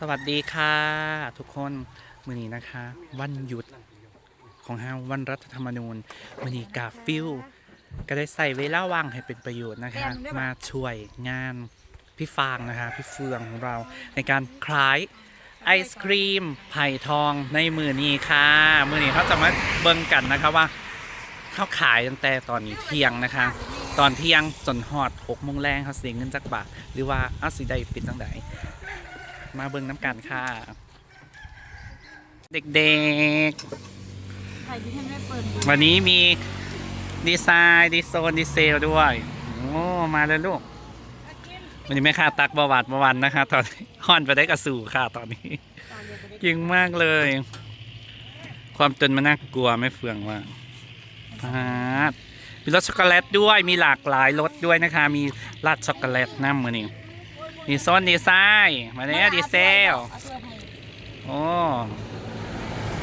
สวัสดีค่ะ ทุกคนมือนี้นะคะ วันหยุดของเฮาวันรัฐธรรมนูญมือนี้กาฟิลก็ได้ใส่เวลาว่างให้เป็นประโยชน์นะคะ มาช่วยงานพี่ฟางนะคะ พี่เฟืองของเราในการคล้ายไอศครีม ไผ่ทองในมือนี้ค่ะ มือนี้เขาจะมาเบิ่งกันนะคะว่าเขาขายตั้งแต่ตอนนี้เที่ยงนะคะ ตอนเที่ยงจนฮอด6โมงแรงเขาเสียเงินจักบาทหรือว่าอาสิได้ปิดตั้งใด มาเบิ่งน้ำกันค่ะ เด็กใครที่ท่านได้เปิดดูๆ วันนี้มีดีไซน์ดีโซนดีเซลด้วย โอ้มาเลยลูก วันนี้แม่ค้าตักบวาดบวันนะคะ ตอนนี้ห่อนไปได้กระสู่ค่ะตอนนี้ ตอนเดียวจะได้เก่งมากเลย ความจนมันน่ากลัวไม่เฟืองว่าพาดมีรสช็อกโกแลตด้วย มีหลากหลายรสด้วยนะคะ มีราดช็อกโกแลตน้ำมือนี่ มีโซนดีไซน์มาแล้วดีเซลเอาถ้วยให้โอ้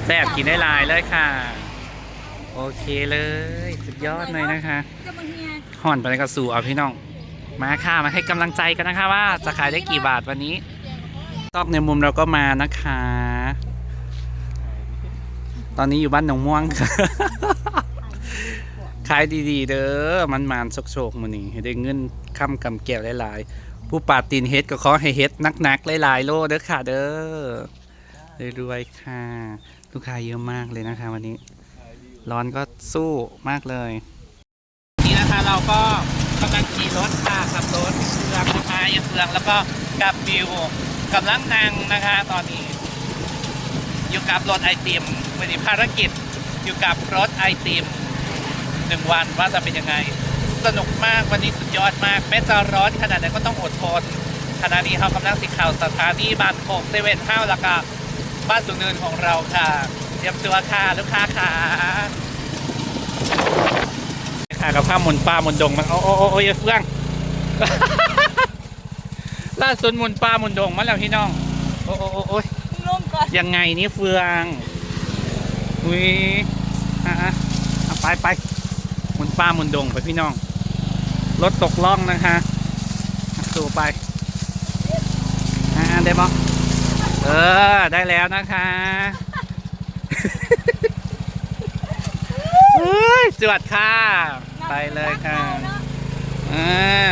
แซ่บกินได้หลายเลยค่ะ โอเคเลย สุดยอดเลยนะคะจะมาเฮียห่อนไปในกระสู่เอาพี่น้อง มาค่ะ มาให้กำลังใจกันนะคะว่าจะขายได้กี่บาทวันนี้ซอกในมุมเราก็มานะคะ ตอนนี้อยู่บ้านหนองม่วงค่ะขายดีๆ เด้อมันมานๆโชคๆมือนี้ให้ได้เงินค้ำกำแก้วหลายๆ ผู้ปาดตีนเฮ็ดก็ขอให้เฮ็ดนักๆหลายๆโลเด้อค่ะ เด้อรวยๆค่ะ ลูกค้าเยอะมากเลยนะคะ วันนี้ ร้อนก็สู้มากเลย นี่นะคะเราก็กำลังขี่รถค่ะขับรถเฟืองนะคะยาเฟืองแล้วก็กับบิวกำลังนั่งนะคะตอนนี้ อยู่กับรถไอติมวันนี้ภารกิจอยู่กับรถไอติมหนึ่งวันว่าจะเป็นยังไง สนุกมากวันนี้สุดยอดมากแม้จะร้อนขนาดไหนก็ต้องอดทนขณะนี้เรากำลังสิข่าวสถานีบ้านโคกเซเว่นห้าแล้วก็บ้านสุนเนินของเราค่ะเตรียมตัวค่ะลูกค้าค่ะค่ะกับข้าวหมุนปลาหมุนดงมันโอ้โอ้โอ้โอ้ยเฟื่องล่าสุดหมุนปลาหมุนดงมาแล้วพี่น้องโอ้โอ้โอ้โอ้ยลงก่อนยังไงนี่เฟืองอุ้ยอะอะเอาไปไปหมุนปลาหมุนดงไปพี่น้อง รถตกล่องนะคะอะสู่ไปอ่าได้ปะเออ ได้แล้วนะคะเฮ้ยจวดค่ะ ไปเลยค่ะอ่า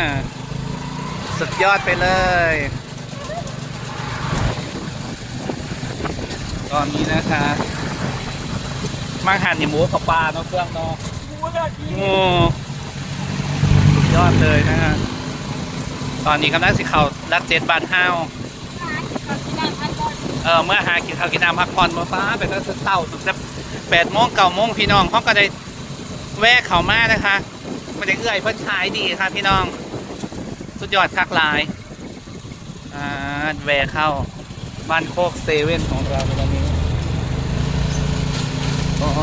สุดยอดไปเลย ตอนนี้นะคะมาหั่นนี่หมูกับปลาเนาะเครื่องเนาะหูเลยดีโอ้สุด ยอดเลยนะฮะ ตอนนี้กำลังสิเขารักเจ็ดบานห้าวหาก่อนที่นั่งพักก่อนเออเมื่อหากินข้าวกินน้ำพักผ่อนมาฟ้าไปตั้งแต่เช้าถึงจะแปดโมงเก้าโมงพี่น้องเขาก็ได้แวะเขามานะคะไม่ได้เอื้อยเพิ่นขายดีค่ะพี่น้อง สุดยอดคักหลายอ่าแวะเข้าบ้านโคกเซเว่นของเราในวันนี้โอ้โห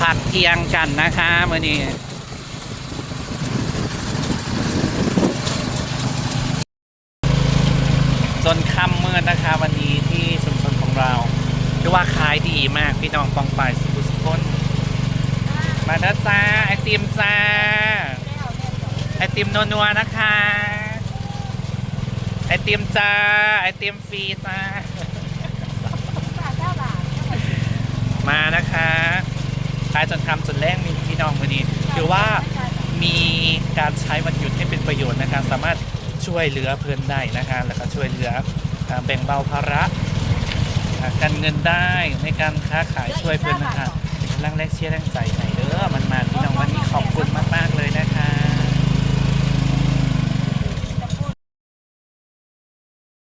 ผักเทียงกันนะคะมื่อนี้ นค่ำมืดนะคะวันนี้ที่ชุมชนของเราคือว่าขายดีมากพี่น้องปองไปายสุขุสุคนมาเด้อจ้าไอติมจ้าไอติมนัวๆนะคะ ไอติมจ้าไอติมฟรีจ้าามานะคะขายจนคำจนแรงมีพี่น้องมือนี้ถือว่ามีการใช้วันหยุดให้เป็นประโยชน์นะคะสามารถ ช่วยเหลือเพื่อนได้นะคะแล้วก็ช่วยเหลือแบ่งเบาภาระการเงินได้ในการค้าขายช่วยเพื่อนนะคะเป็นกำลังแรกเชียร์แรงใจให้เด้อมันมาพี่น้องวันนี้